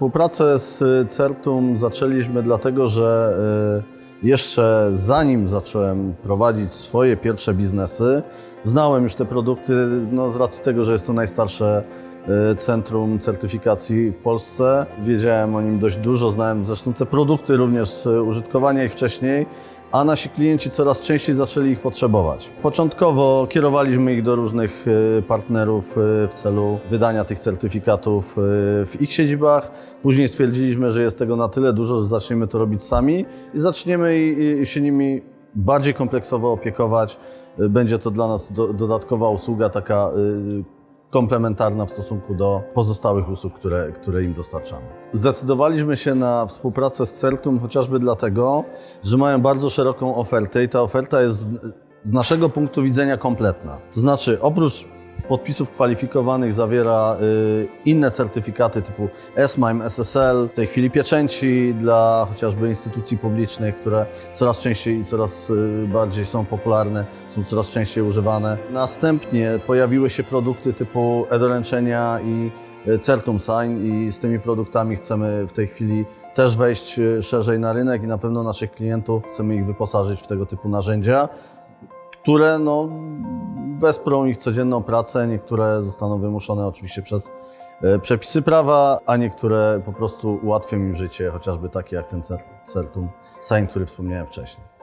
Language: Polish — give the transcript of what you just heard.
Współpracę z CERTUM zaczęliśmy dlatego, że y, jeszcze zanim zacząłem prowadzić swoje pierwsze biznesy, znałem już te produkty no, z racji tego, że jest to najstarsze y, centrum certyfikacji w Polsce. Wiedziałem o nim dość dużo, znałem zresztą te produkty również z użytkowania ich wcześniej, a nasi klienci coraz częściej zaczęli ich potrzebować. Początkowo kierowaliśmy ich do różnych y, partnerów y, w celu wydania tych certyfikatów y, w ich siedzibach. Później stwierdziliśmy, że jest tego na tyle dużo, że zaczniemy to robić sami i zaczniemy się nimi bardziej kompleksowo opiekować. Będzie to dla nas do, dodatkowa usługa, taka komplementarna w stosunku do pozostałych usług, które, które im dostarczamy. Zdecydowaliśmy się na współpracę z Certum chociażby dlatego, że mają bardzo szeroką ofertę i ta oferta jest z, naszego punktu widzenia kompletna. To znaczy, oprócz podpisów kwalifikowanych zawiera y, inne certyfikaty typu SMIME, SSL, w tej chwili pieczęci dla chociażby instytucji publicznych, które coraz częściej i coraz y, bardziej są popularne, są coraz częściej używane. Następnie pojawiły się produkty typu e-doręczenia i y, Certum Sign i z tymi produktami chcemy w tej chwili też wejść szerzej na rynek i na pewno naszych klientów chcemy ich wyposażyć w tego typu narzędzia które no, wesprą ich codzienną pracę. Niektóre zostaną wymuszone oczywiście przez e, przepisy prawa, a niektóre po prostu ułatwią im życie, chociażby takie jak ten cer- Certum Sign, który wspomniałem wcześniej.